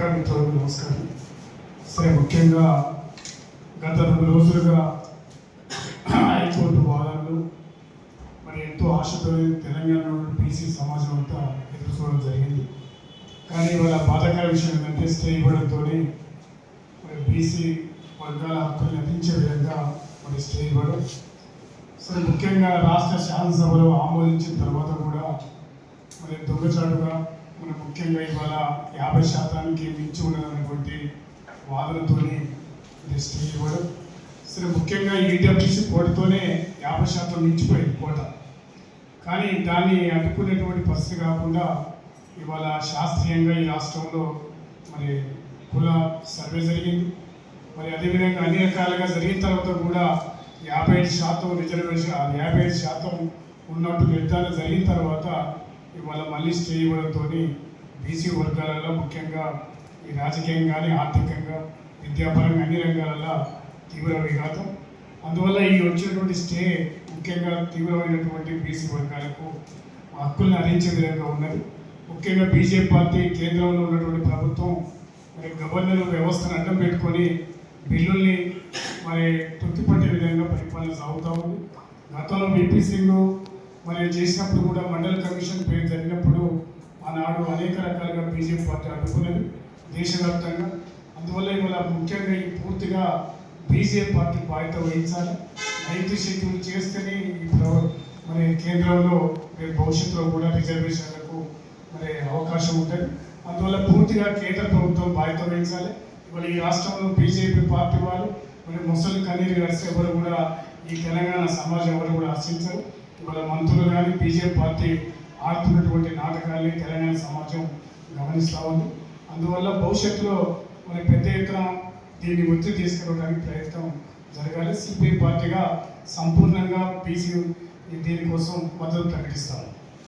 పత్రికా మిత్రులకు నమస్కారం. సరే ముఖ్యంగా గత రెండు రోజులుగా హైకోర్టు వాదనలు మరి ఎంతో ఆశతో తెలంగాణ బీసీ సమాజం అంతా ఎదురు చూడడం జరిగింది. కానీ ఇవాళ బాధాకర విషయం ఏంటంటే స్టే ఇవ్వడంతో మరి బీసీ వర్గాల హక్కులు నటించే విధంగా మరి స్టే ఇవ్వడం. సరే ముఖ్యంగా రాష్ట్ర శాసనసభలో ఆమోదించిన తర్వాత కూడా మరి దొంగచాటుగా మన ముఖ్యంగా ఇవాళ యాభై శాతానికి మించి ఉన్నదన్నటువంటి వాదనతోనే ఇది స్టే ఇవ్వడం. సరే ముఖ్యంగా ఈడబ్ల్యూసీ కోటతోనే యాభై శాతం మించిపోయింది కోట. కానీ దాన్ని అడ్డుకునేటువంటి పరిస్థితి కాకుండా ఇవాళ శాస్త్రీయంగా ఈ రాష్ట్రంలో మరి కుల సర్వే జరిగింది. మరి అదేవిధంగా అన్ని రకాలుగా జరిగిన తర్వాత కూడా యాభై ఐదు శాతం రిజర్వేషన్ యాభై ఐదు శాతం ఉన్నట్టు నిర్ధారణ జరిగిన తర్వాత ఇవాళ మళ్ళీ స్టే ఇవ్వడంతో బీసీ వర్గాలలో ముఖ్యంగా ఈ రాజకీయంగా కానీ ఆర్థికంగా విద్యాపరంగా అన్ని రంగాలలో తీవ్ర విఘాతం. అందువల్ల ఈ వచ్చినటువంటి స్టే ముఖ్యంగా తీవ్రమైనటువంటి బీసీ వర్గాలకు హక్కులను అందించే విధంగా ఉన్నది. ముఖ్యంగా బీజేపీ పార్టీ కేంద్రంలో ఉన్నటువంటి ప్రభుత్వం మరి గవర్నర్ వ్యవస్థను అడ్డం పెట్టుకొని బిల్లుల్ని మరి తొక్కిపట్టే విధంగా పరిపాలన సాగుతూ ఉంది. గతంలో బీపీ సింగ్ మరి చేసినప్పుడు కూడా మండల కమిషన్ అనేక బీజేపీ పార్టీ అడ్డుకున్నది దేశవ్యాప్తంగా. అందువల్ల ఇవాళ ముఖ్యంగా ఈ పూర్తిగా బీజేపీ పార్టీ బాధ్యత వహించాలి. రైతు శక్తులు చేస్తేనే ఈ మరి కేంద్రంలో రేపు భవిష్యత్తులో కూడా రిజర్వేషన్లకు మరి అవకాశం ఉంటుంది. అందువల్ల పూర్తిగా కేంద్ర ప్రభుత్వం బాధ్యత వహించాలి. ఇవాళ ఈ రాష్ట్రంలో బీజేపీ పార్టీ వాళ్ళు మరి ముసలి కన్నీరు కలిసి ఎవరు కూడా ఈ తెలంగాణ సమాజం ఎవరు కూడా ఆశించారు. ఇవాళ మంత్రులు కానీ బీజేపీ పార్టీ ఆడుతున్నటువంటి నాటకాల్ని తెలంగాణ సమాజం గమనిస్తూ ఉంది. అందువల్ల భవిష్యత్తులో మరి పెద్ద ఎత్తున దీన్ని ఒత్తిడి తీసుకురావడానికి ప్రయత్నం జరగాలి. సిపిఐ పార్టీగా సంపూర్ణంగా బీసీ దీనికోసం మద్దతు ప్రకటిస్తాము.